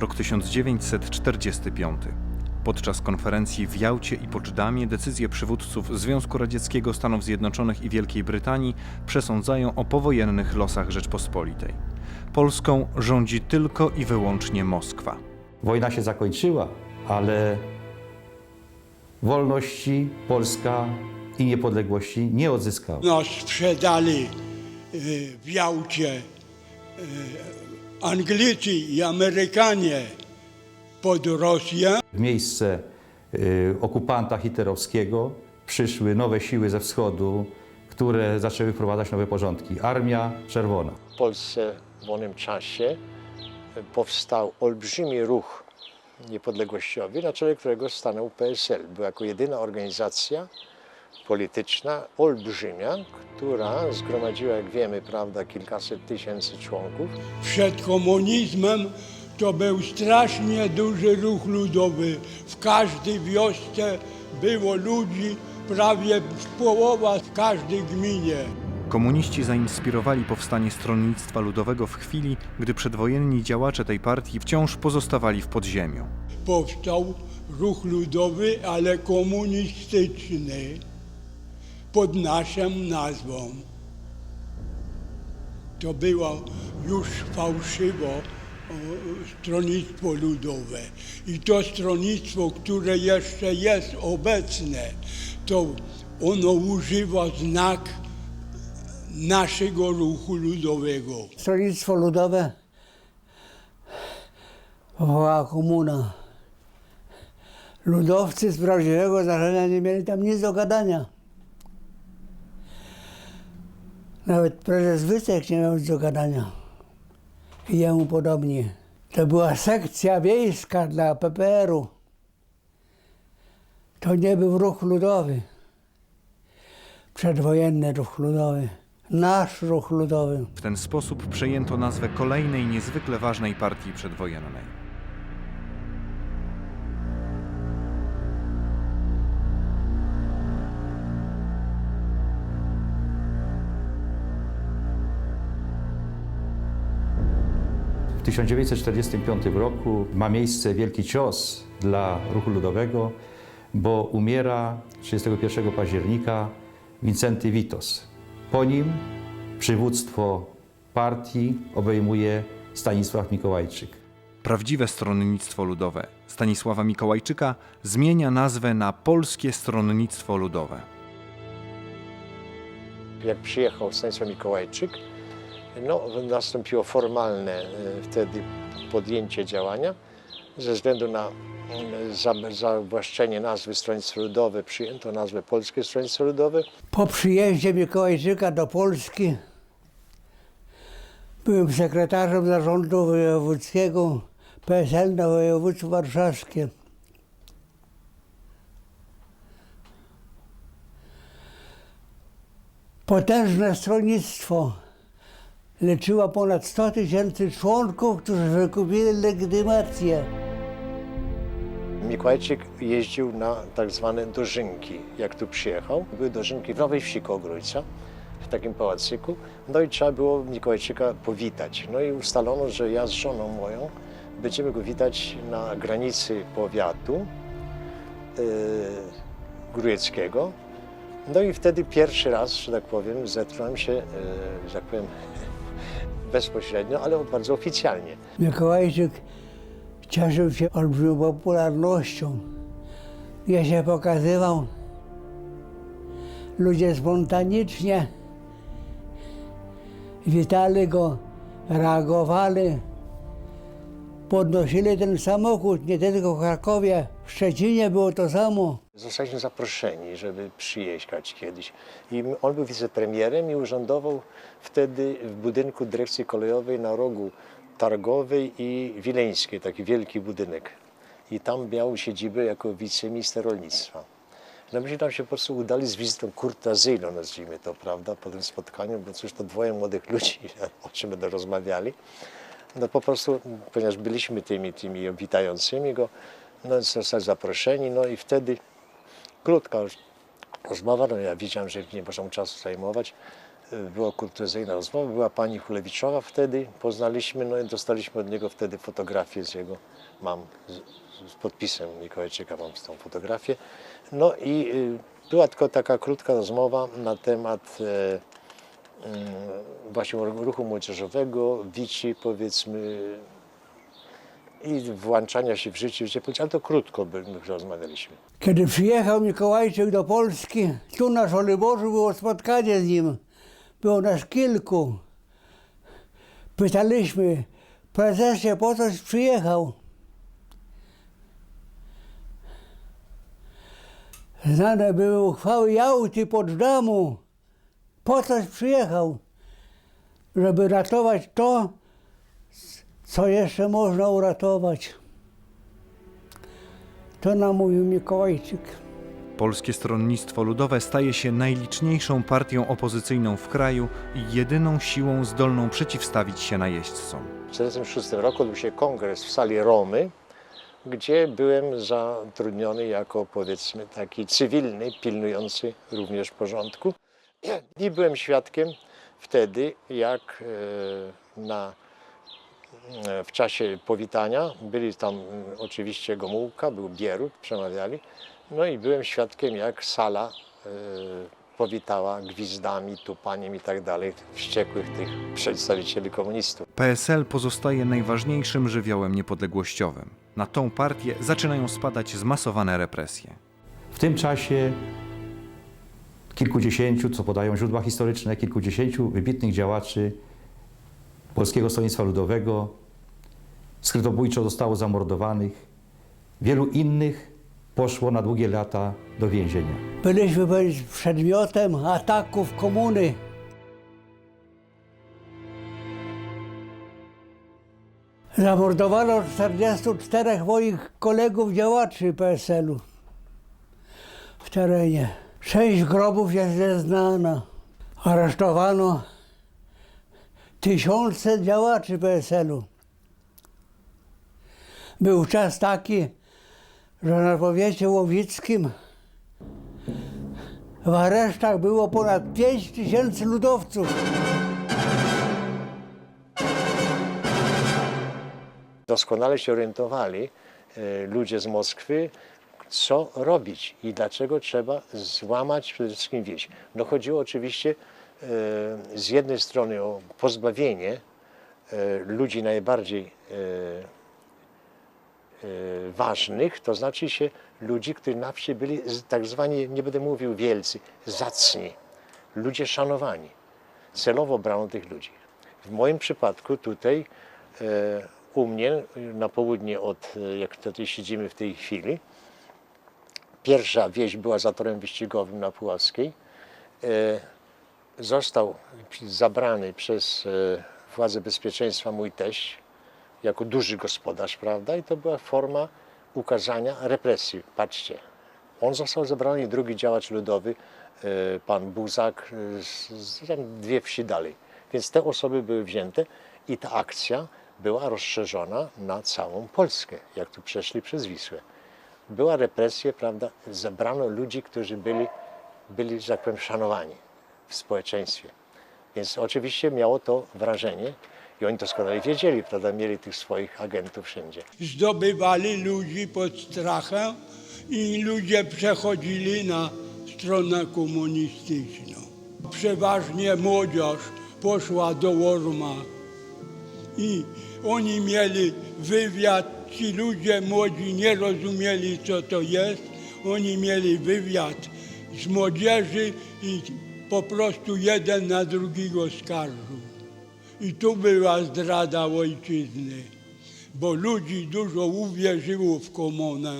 Rok 1945. Podczas konferencji w Jałcie i Poczdamie decyzje przywódców Związku Radzieckiego, Stanów Zjednoczonych i Wielkiej Brytanii przesądzają o powojennych losach Rzeczpospolitej. Polską rządzi tylko i wyłącznie Moskwa. Wojna się zakończyła, ale wolności Polska i niepodległości nie odzyskała. Nas sprzedali w Jałcie y, Anglicy i Amerykanie pod Rosję. W miejsce y, okupanta hitlerowskiego przyszły nowe siły ze wschodu, które zaczęły wprowadzać nowe porządki. Armia Czerwona. W Polsce w wolnym czasie powstał olbrzymi ruch niepodległościowy, na czele którego stanął PSL. Była jako jedyna organizacja polityczna olbrzymia, która zgromadziła, jak wiemy, prawda, kilkaset tysięcy członków. Przed komunizmem to był strasznie duży ruch ludowy. W każdej wiosce było ludzi, prawie połowa w każdej gminie. Komuniści zainspirowali powstanie Stronnictwa Ludowego w chwili, gdy przedwojenni działacze tej partii wciąż pozostawali w podziemiu. Powstał ruch ludowy, ale komunistyczny pod naszą nazwą. To było już fałszywo stronnictwo ludowe. I to stronnictwo, które jeszcze jest obecne, to ono używa znak naszego ruchu ludowego. Stronnictwo Ludowe powołała komuna. Ludowcy z prawdziwego zdarzenia nie mieli tam nic do gadania. Nawet prezes Wycek nie miał nic do gadania. I jemu podobnie. To była sekcja wiejska dla PPR-u. To nie był ruch ludowy. Przedwojenny ruch ludowy. Nasz ruch ludowy. W ten sposób przejęto nazwę kolejnej niezwykle ważnej partii przedwojennej. 1945 roku ma miejsce wielki cios dla ruchu ludowego, bo umiera 31 października Wincenty Witos. Po nim przywództwo partii obejmuje Stanisław Mikołajczyk. Prawdziwe Stronnictwo Ludowe Stanisława Mikołajczyka zmienia nazwę na Polskie Stronnictwo Ludowe. Jak przyjechał Stanisław Mikołajczyk, no, nastąpiło formalne e, wtedy podjęcie działania. Ze względu na mm, za- zawłaszczenie nazwy Stronnictwo Ludowe przyjęto nazwę Polskie Stronnictwo Ludowe. Po przyjeździe Mikołajczyka do Polski byłem sekretarzem zarządu wojewódzkiego PSL na województwo warszawskie. Potężne stronnictwo leczyło ponad 100 tysięcy członków, którzy wykupili legitymację. Mikołajczyk jeździł na tak zwane dożynki, jak tu przyjechał. Były dożynki w Nowej Wsi koło Grójca, w takim pałacyku. No i trzeba było Mikołajczyka powitać. No i ustalono, że ja z żoną moją będziemy go witać na granicy powiatu yy, grójeckiego. No i wtedy pierwszy raz, że tak powiem, zetknąłem się, yy, że tak powiem, bezpośrednio, ale bardzo oficjalnie. Mikołajczyk cieszył się olbrzymią popularnością. Ja się pokazywał. Ludzie spontanicznie witali go, reagowali. Podnosili ten samochód, nie tylko w Krakowie, w Szczecinie było to samo. Zostaliśmy zaproszeni, żeby przyjechać kiedyś. I on był wicepremierem i urzędował wtedy w budynku dyrekcji kolejowej na rogu Targowej i Wileńskiej, taki wielki budynek. I tam miał siedzibę jako wiceminister rolnictwa. No myśmy tam się po prostu udali z wizytą kurtazyjną, nazwijmy to, prawda, po tym spotkaniu, bo cóż to dwoje młodych ludzi, o czym będą rozmawiali. No po prostu, ponieważ byliśmy tymi, tymi witającymi go, no zostali zaproszeni, no i wtedy krótka rozmowa, no ja wiedziałem, że nie można mu czasu zajmować. y, była kurtuazyjna rozmowa, była pani Hulewiczowa wtedy, poznaliśmy, no i dostaliśmy od niego wtedy fotografię z jego, mam z, z podpisem Mikołajczyka, mam z tą fotografię. No i y, była tylko taka krótka rozmowa na temat mm, właśnie ruchu młodzieżowego, wici powiedzmy i włączania się w życie, życie ale to krótko by, my rozmawialiśmy. Kiedy przyjechał Mikołajczyk do Polski, tu na Żoliborzu było spotkanie z nim. Było nas kilku. Pytaliśmy, prezesie, po coś przyjechał? Znane były uchwały Jałty, Potsdamu. Po coś przyjechał? Żeby ratować to, co jeszcze można uratować. To nam mówił Mikołajczyk. Polskie Stronnictwo Ludowe staje się najliczniejszą partią opozycyjną w kraju i jedyną siłą zdolną przeciwstawić się najeźdźcom. W 1946 roku odbył się kongres w sali Romy, gdzie byłem zatrudniony jako powiedzmy taki cywilny, pilnujący również porządku. I byłem świadkiem wtedy, jak e, na, w czasie powitania byli tam mm, oczywiście Gomułka, był Bierut, przemawiali. No i byłem świadkiem, jak sala e, powitała gwizdami, tupaniem i tak dalej wściekłych tych przedstawicieli komunistów. PSL pozostaje najważniejszym żywiołem niepodległościowym. Na tą partię zaczynają spadać zmasowane represje. W tym czasie kilkudziesięciu, co podają źródła historyczne, kilkudziesięciu wybitnych działaczy Polskiego Stronnictwa Ludowego skrytobójczo zostało zamordowanych. Wielu innych poszło na długie lata do więzienia. Byliśmy przedmiotem ataków komuny. Zamordowano 44 moich kolegów działaczy PSL-u w terenie. Sześć grobów jest nieznana. Aresztowano tysiące działaczy PSL-u. Był czas taki, że na powiecie łowickim w aresztach było ponad 5 tysięcy ludowców. Doskonale się orientowali e, ludzie z Moskwy, co robić i dlaczego trzeba złamać przede wszystkim wieś. No chodziło oczywiście z jednej strony o pozbawienie e, ludzi najbardziej e, e, ważnych, to znaczy się ludzi, którzy na wsi byli tak zwani, nie będę mówił wielcy, zacni, ludzie szanowani. Celowo brano tych ludzi. W moim przypadku tutaj u mnie na południe od, jak tutaj siedzimy w tej chwili, pierwsza wieś była zatorem wyścigowym na Puławskiej. Został zabrany przez e, władze bezpieczeństwa mój teść jako duży gospodarz, prawda? I to była forma ukazania represji. Patrzcie, on został zabrany i drugi działacz ludowy, e, pan Buzak, e, dwie wsi dalej. Więc te osoby były wzięte i ta akcja była rozszerzona na całą Polskę, jak tu przeszli przez Wisłę. Była represja, prawda? Zebrano ludzi, którzy byli, byli, że tak powiem, szanowani w społeczeństwie. Więc oczywiście miało to wrażenie i oni doskonale wiedzieli, prawda? Mieli tych swoich agentów wszędzie. zdobywali ludzi pod strachem i ludzie przechodzili na stronę komunistyczną. Przeważnie młodzież poszła do Worma i oni mieli wywiad. Ci ludzie młodzi nie rozumieli, co to jest. Oni mieli wywiad z młodzieży i po prostu jeden na drugiego skarżył. I tu była zdrada ojczyzny, bo ludzi dużo uwierzyło w komunę.